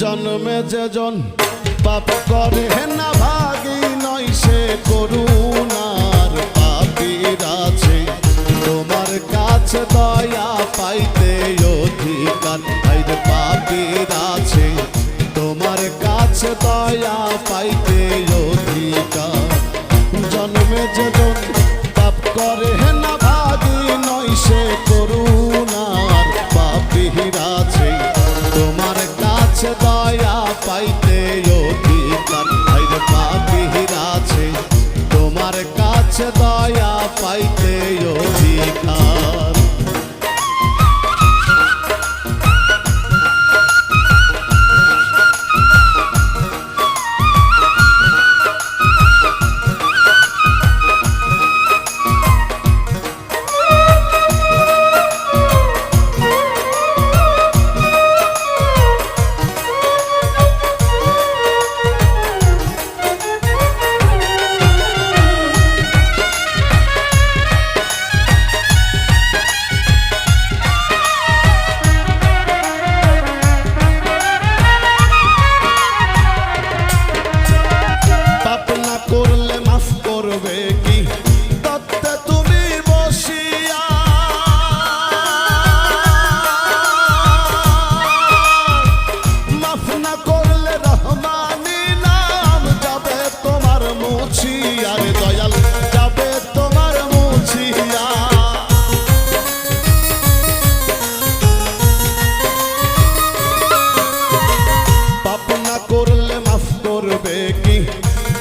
জন্মে যেজন পাপ করে, না ভাগি নয় সে করুণার পাপির আছে। তোমার কাছে দয়া পাইতে অধিকার আইরে পাপির আছে। তোমার কাছে দয়া পাইতে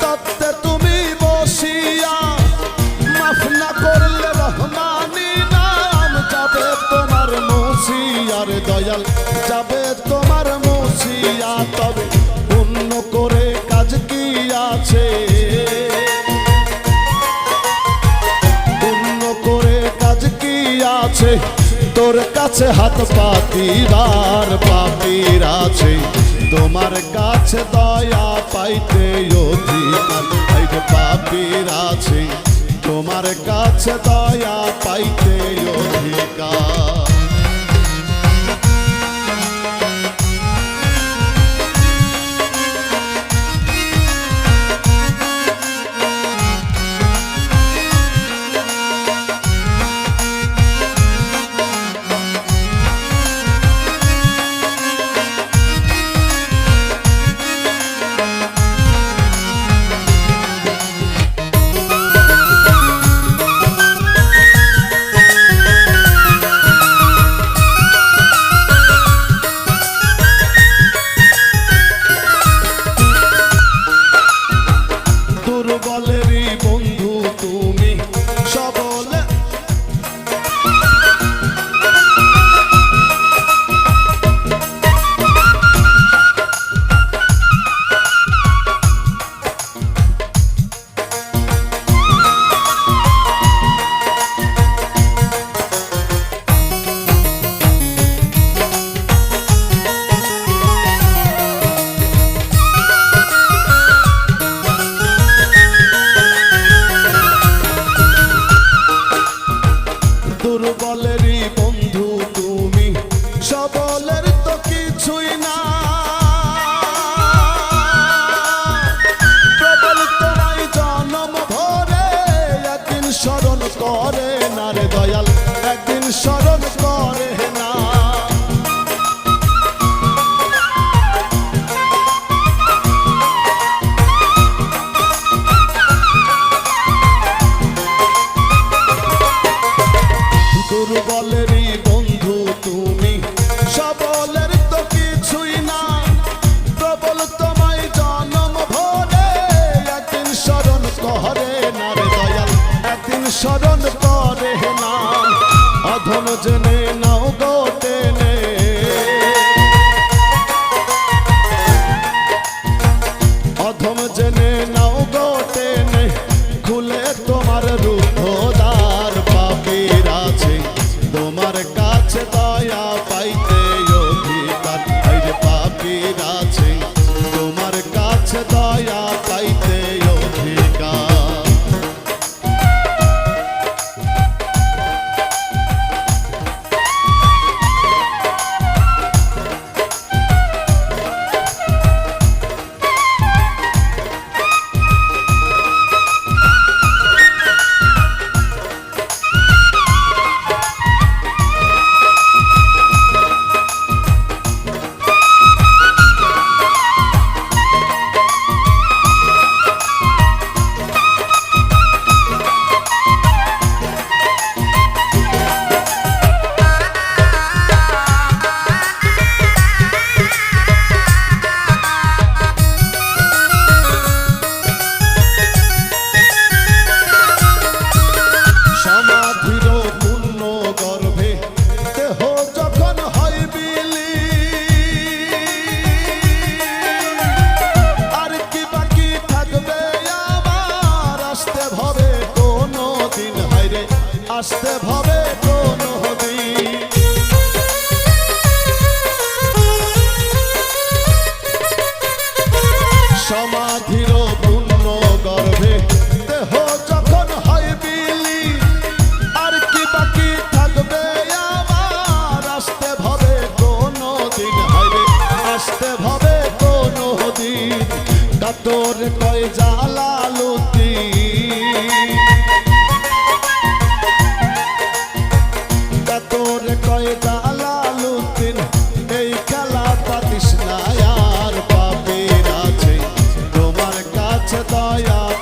তত্ত্বে তুমি বসিয়া মাফ না করলে রহমানি নাম যাবে তোমার মুসিয়ার দয়াল, যাবে তোমার মুসিয়া তবে অন্য করে কাজ কি আছে? অন্য করে কাজ কি আছে? তোর কাছে হাত পাতিবার পাপির আছে। তোমার কাছে দয়া পাইতে অধিকার। আইরে পাপির আছে তোমার কাছে দয়া পাইতে অধিকার। আসতে ভাবে Maya